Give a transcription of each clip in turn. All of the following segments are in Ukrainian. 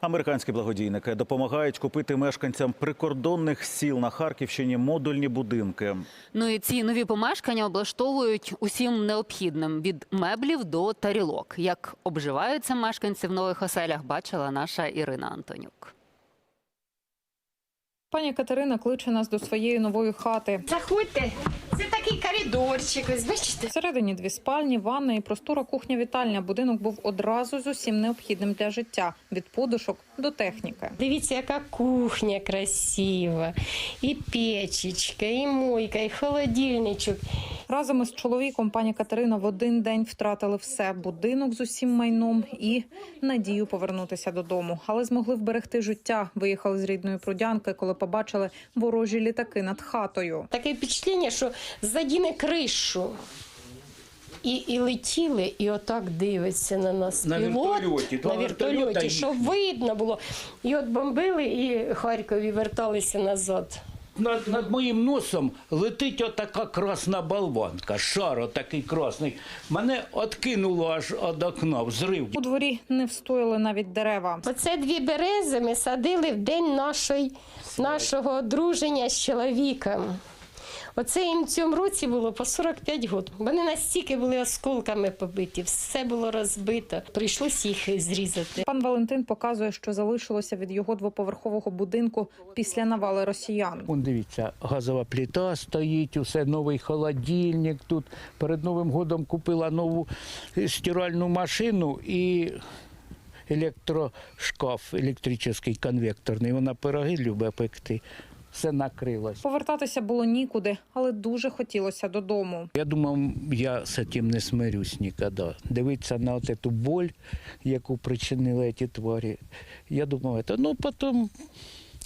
Американські благодійники допомагають купити мешканцям прикордонних сіл на Харківщині модульні будинки. Ну і ці нові помешкання облаштовують усім необхідним від меблів до тарілок. Як обживаються мешканці в нових оселях, бачила наша Ірина Антонюк. Пані Катерина кличе нас до своєї нової хати. Заходьте, це такий коридорчик. Ось бачите? Всередині дві спальні, ванна і простора кухня-вітальня. Будинок був одразу з усім необхідним для життя від подушок до техніки. Дивіться, яка кухня красива, і печечка, і мойка, і холодильничок. Разом із чоловіком пані Катерина в один день втратили все: будинок з усім майном і надію повернутися додому. Але змогли вберегти життя. Виїхали з рідної прудянки, коли побачили ворожі літаки над хатою. Таке впечатлення, що задіне кришу. І, і летіли, і отак дивиться на нас. На Пілот, вертольоті, на вертольоті, щоб видно було. І от бомбили, і Харкові верталися назад. Над, над моїм носом летить отака красна болванка, шар отакий красний. Мене откинуло аж від окна, взрив. У дворі не встояли навіть дерева. Оце дві берези ми садили в день нашої, нашого одруження з чоловіком. Оце їм в цьому році було по 45 років. Вони настільки були осколками побиті, все було розбито. Прийшлось їх зрізати. Пан Валентин показує, що залишилося від його двоповерхового будинку після навали росіян. Вон дивіться, газова плита стоїть, усе новий холодильник. Тут перед Новим годом купила нову стиральну машину і електрошкаф, електричний конвекторний. Вона пироги любить пекти. Все накрилось. Повертатися було нікуди, але дуже хотілося додому. Я думав, я з цим не смирюсь ніколи. Дивитися на от цю боль, яку причинили ці тварі. Я думав, це, ну потім,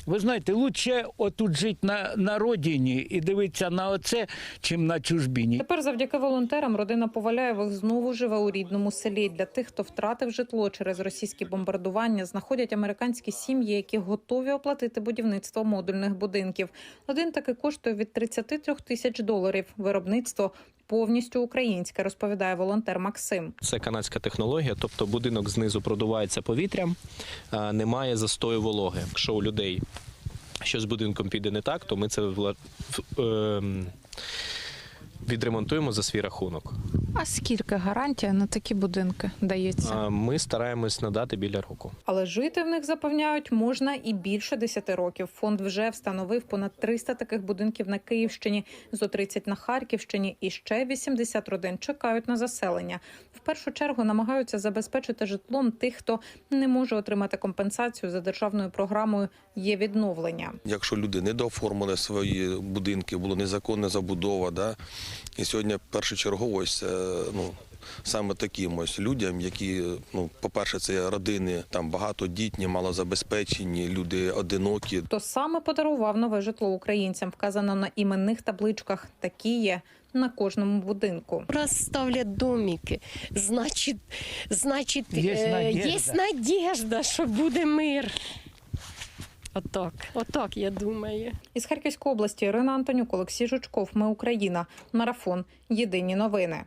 ви знаєте, лучше отут жити на, на родині і дивитися на оце, чим на чужбині. Тепер, завдяки волонтерам, родина Поваляєвих знову живе у рідному селі. Для тих, хто втратив житло через російські бомбардування, знаходять американські сім'ї, які готові оплатити будівництво модульних будинків. Один таки коштує від 33 тисяч доларів. Виробництво повністю українське, розповідає волонтер Максим. Це канадська технологія, тобто будинок знизу продувається повітрям, немає застою вологи. Якщо у людей щось з будинком піде не так, то ми це ем, відремонтуємо за свій рахунок. А скільки гарантія на такі будинки дається? Ми стараємось надати біля року. Але жити в них запевняють можна і більше 10 років. Фонд вже встановив понад 300 таких будинків на Київщині, зо 30 на Харківщині, і ще 80 родин чекають на заселення. В першу чергу намагаються забезпечити житлом тих, хто не може отримати компенсацію за державною програмою. Є відновлення. Якщо люди не дооформили свої будинки, була незаконна забудова, да? і сьогодні першочергово ось, е, ну, саме таким ось людям, які, ну, по-перше, це родини там багатодітні, малозабезпечені, люди одинокі, Хто саме подарував нове житло українцям, вказано на іменних табличках. Такі є на кожному будинку. Раз ставлять домики, значить, значить Є е, надіжда, що буде мир. Отак, отак, я думаю. Із Харківської області Ірина Антонюк, Олексій Жучков. Ми Україна. Марафон. Єдині новини.